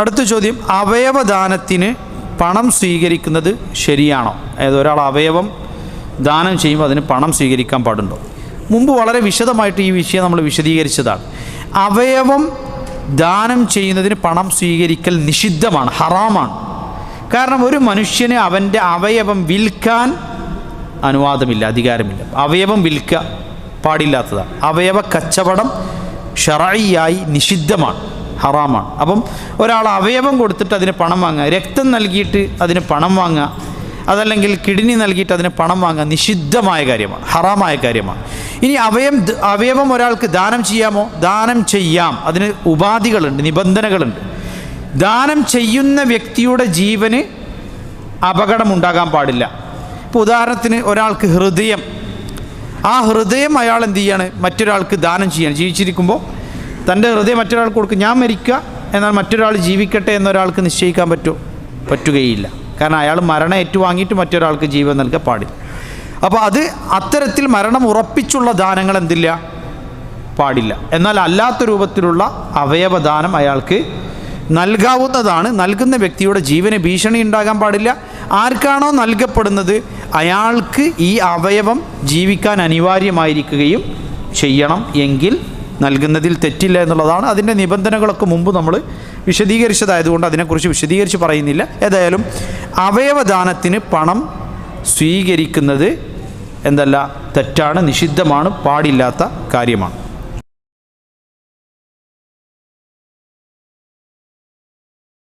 അടുത്ത ചോദ്യം അവയവദാനത്തിന് പണം സ്വീകരിക്കുന്നത് ശരിയാണോ? അതായത് ഒരാൾ അവയവം ദാനം ചെയ്യുമ്പോൾ അതിന് പണം സ്വീകരിക്കാൻ പാടുണ്ടോ? മുമ്പ് വളരെ വിശദമായിട്ട് ഈ വിഷയം നമ്മൾ വിശദീകരിച്ചതാണ്. അവയവം ദാനം ചെയ്യുന്നതിന് പണം സ്വീകരിക്കൽ നിഷിദ്ധമാണ് ഹറാമാണ്. കാരണം ഒരു മനുഷ്യന് അവന്റെ അവയവം വിൽക്കാൻ അനുവാദമില്ല അധികാരമില്ല. അവയവം വിൽക്കുക പാടില്ലാത്തതാണ്. അവയവ കച്ചവടം ഷറായിയായി നിഷിദ്ധമാണ്. ഹറാമാണ്. അപ്പം ഒരാൾ അവയവം കൊടുത്തിട്ട് അതിന് പണം വാങ്ങുക രക്തം നൽകിയിട്ട് അതിന് പണം വാങ്ങുക അതല്ലെങ്കിൽ കിഡ്നി നൽകിയിട്ട് അതിന് പണം വാങ്ങുക നിഷിദ്ധമായ കാര്യമാണ് ഹറാമായ കാര്യമാണ്. ഇനി അവയം അവയവം ഒരാൾക്ക് ദാനം ചെയ്യാമോ? ദാനം ചെയ്യാം. അതിന് ഉപാധികളുണ്ട് നിബന്ധനകളുണ്ട്. ദാനം ചെയ്യുന്ന വ്യക്തിയുടെ ജീവന് അപകടമുണ്ടാകാൻ പാടില്ല. ഇപ്പോൾ ഉദാഹരണത്തിന് ഒരാൾക്ക് ഹൃദയം. ആ ഹൃദയം അയാൾ എന്ത് ചെയ്യാണ്? മറ്റൊരാൾക്ക് ദാനം ചെയ്യാണ്. ജീവിച്ചിരിക്കുമ്പോൾ തന്റെ ഹൃദയം മറ്റൊരാൾക്ക് കൊടുക്കും ഞാൻ മരിക്കുക എന്നാൽ മറ്റൊരാൾ ജീവിക്കട്ടെ എന്നൊരാൾക്ക് നിശ്ചയിക്കാൻ പറ്റുമോ പറ്റുകയില്ല. കാരണം അയാൾ മരണം ഏറ്റുവാങ്ങിയിട്ട് മറ്റൊരാൾക്ക് ജീവൻ നൽകാൻ പാടില്ല. അപ്പോൾ അത് അത്തരത്തിൽ മരണം ഉറപ്പിച്ചുള്ള ദാനങ്ങൾ എന്തില്ല? പാടില്ല. എന്നാൽ അല്ലാത്ത രൂപത്തിലുള്ള അവയവദാനം അയാൾക്ക് നൽകാവുന്നതാണ്. നൽകുന്ന വ്യക്തിയുടെ ജീവന് ഭീഷണി ഉണ്ടാകാൻ പാടില്ല. ആർക്കാണോ നൽകപ്പെടുന്നത്? അയാൾക്ക് ഈ അവയവം ജീവിക്കാൻ അനിവാര്യമായിരിക്കുകയും ചെയ്യണം എങ്കിൽ നൽകുന്നതിൽ തെറ്റില്ല എന്നുള്ളതാണ് അതിന്റെ നിബന്ധനകളൊക്കെ മുമ്പ് നമ്മൾ വിശദീകരിച്ചതായതുകൊണ്ട് അതിനെക്കുറിച്ച് വിശദീകരിച്ച് പറയുന്നില്ല. ഏതായാലും അവയവദാനത്തിന് പണം സ്വീകരിക്കുന്നത് എന്തല്ല തെറ്റാണ് നിഷിദ്ധമാണ് പാടില്ലാത്ത കാര്യമാണ്.